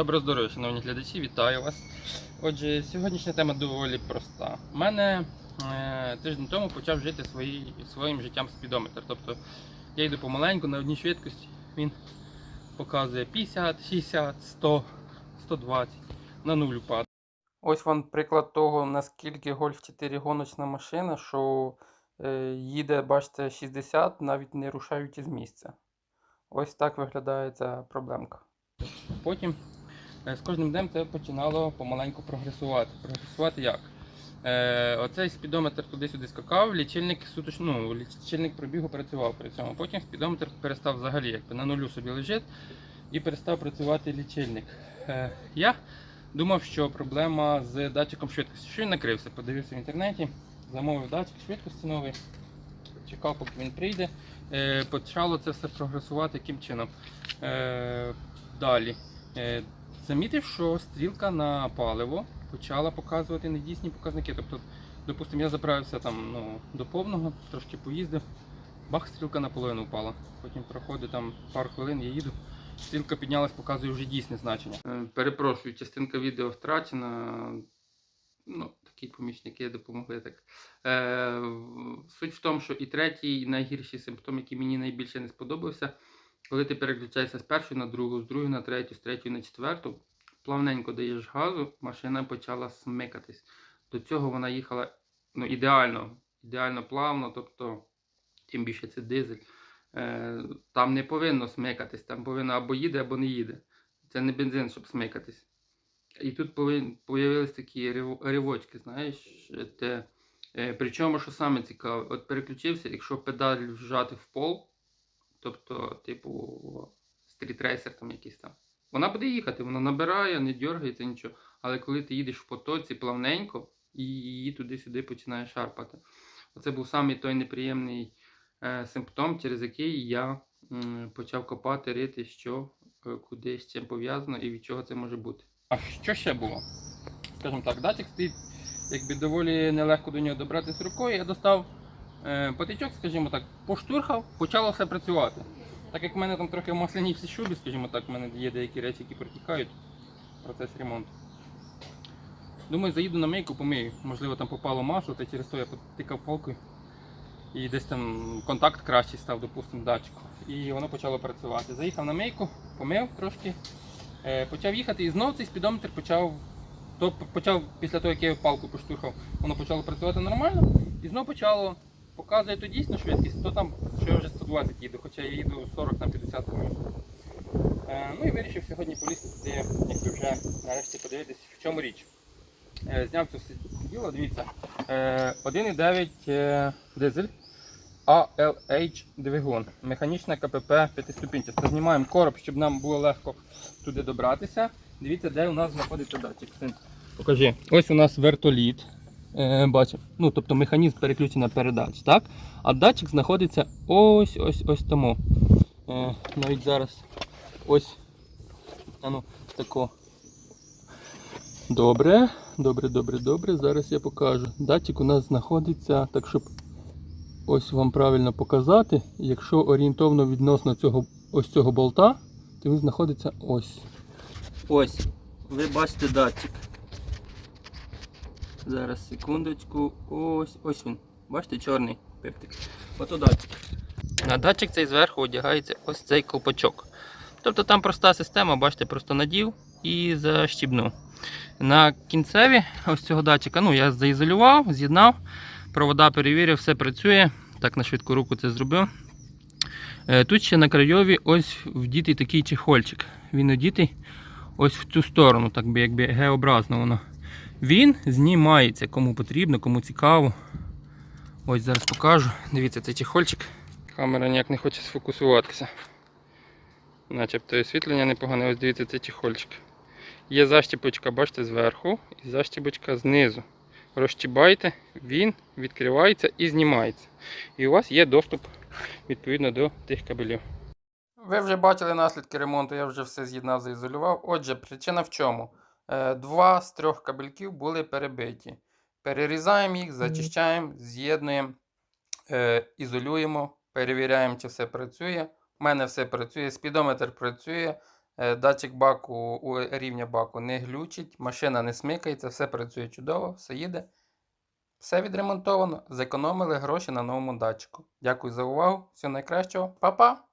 Доброго здоров'я, шановні глядачі, вітаю вас. Отже, сьогоднішня тема доволі проста. У мене е, тиждень тому почав жити свої, своїм життям спідометр. Тобто я йду помаленьку на одній швидкості, він показує 50, 60, 100, 120, на нуль падає. Ось вам приклад того, наскільки Golf 4 гоночна машина, що е, їде, бачите, 60, навіть не рушаючи з місця. Ось так виглядає ця проблемка. Потім з кожним днем це починало помаленьку прогресувати. Прогресувати як? Е, оцей спідометр туди-сюди скакав, лічильник суточ, ну, лічильник пробігу працював при цьому. Потім спідометр перестав взагалі якби на нулю собі лежить і перестав працювати лічильник. Е, я думав, що проблема з датчиком швидкості. Що він накрився, подивився в інтернеті, замовив датчик швидкості новий, чекав, поки він прийде. Е, почало це все прогресувати яким чином. Е, далі. Е, замітив, що стрілка на паливо почала показувати недійсні показники. Тобто, допустимо, я заправився там ну, до повного, трошки поїздив, бах, стрілка наполовину впала. Потім проходить там пару хвилин, я їду. Стрілка піднялась, показує вже дійсне значення. Е, перепрошую, частинка відео втрачена. Ну, такі помічники допомогли так. Е, суть в тому, що і третій найгірший симптом, який мені найбільше не сподобався, коли ти переключаєшся з першої на другу, з другої на третю, з третьої на четверту, плавненько даєш газу, машина почала смикатись. До цього вона їхала ну, ідеально, ідеально плавно, тобто, тим більше це дизель. Е, там не повинно смикатись, там повинно або їде, або не їде. Це не бензин, щоб смикатись. І тут появились такі рив- ривочки, знаєш, те. Е, причому, що саме цікаве, от переключився, якщо педаль вжати в пол, тобто, типу, стрітрейсер там якийсь там, вона буде їхати, вона набирає, не дергається нічого. Але коли ти їдеш в потоці плавненько і її туди-сюди починає шарпати. Оце був самий той неприємний е, симптом, через який я м, почав копати, рити, що е, куди з чим пов'язано і від чого це може бути. А що ще було? Скажімо так, датчик стоїть, якби доволі нелегко до нього добратися рукою. Я достав патичок, скажімо так, поштурхав, почало все працювати. Так як в мене там трохи в масляній всі шубі, скажімо так, в мене є деякі речі, які протікають процес ремонту. Думаю, заїду на мийку, помию. Можливо, там попало масло, та через то я потикав палкою. І десь там контакт кращий став, допустимо, датчику. І воно почало працювати. Заїхав на мийку, помив трошки, е, почав їхати і знов цей спідометр почав. То почав після того, як я палку поштурхав, воно почало працювати нормально. І знов почало показує то дійсно швидкість, то там, що я вже 120 їду, хоча я їду 40 на 50 км. Е, ну і вирішив сьогодні полізти туди, якби вже нарешті подивитись, в чому річ. Е, зняв це все діло, дивіться. Е, 1,9 е, дизель ALH двигун. Механічна КПП 5-ступінчаста. Знімаємо короб, щоб нам було легко туди добратися. Дивіться, де у нас знаходиться датчик. Покажи. Ось у нас вертоліт. Е, бачимо. Ну, тобто механізм переключення передач, так? А датчик знаходиться ось ось ось тому. Е, навіть зараз ось. Ну, тако. Добре, добре, добре, добре. Зараз я покажу. Датчик у нас знаходиться, так щоб ось вам правильно показати. Якщо орієнтовно відносно цього ось цього болта, то він знаходиться ось. Ось. Ви бачите датчик. Зараз секундочку. Ось ось він. Бачите, чорний пиптик. Ото датчик. На датчик цей зверху одягається ось цей колпачок. Тобто там проста система, бачите, просто надів і защібнув. На кінцеві ось цього датчика, ну я заізолював, з'єднав, провода перевірив, все працює. Так на швидку руку це зробив. Е, Тут ще на крайові ось вдітий такий чехольчик. Він одітий ось в цю сторону, так би якби геобразно воно. Він знімається, кому потрібно, кому цікаво. Ось зараз покажу. Дивіться, цей чехольчик. Камера ніяк не хоче сфокусуватися. Начебто освітлення непогане, ось дивіться, це чехольчик. Є защіпочка, бачите, зверху і защіпочка знизу. Розчібайте, він відкривається і знімається. І у вас є доступ відповідно до тих кабелів. Ви вже бачили наслідки ремонту, я вже все з'єднав, заізолював. Отже, причина в чому? Е, Два з трьох кабельків були перебиті. Перерізаємо їх, зачищаємо, з'єднуємо, е, ізолюємо, перевіряємо, чи все працює. У мене все працює, спідометр працює, Е, Датчик баку рівня баку не глючить, машина не смикається, все працює чудово, все їде. Все відремонтовано, зекономили гроші на новому датчику. Дякую за увагу, всього найкращого, Па-па!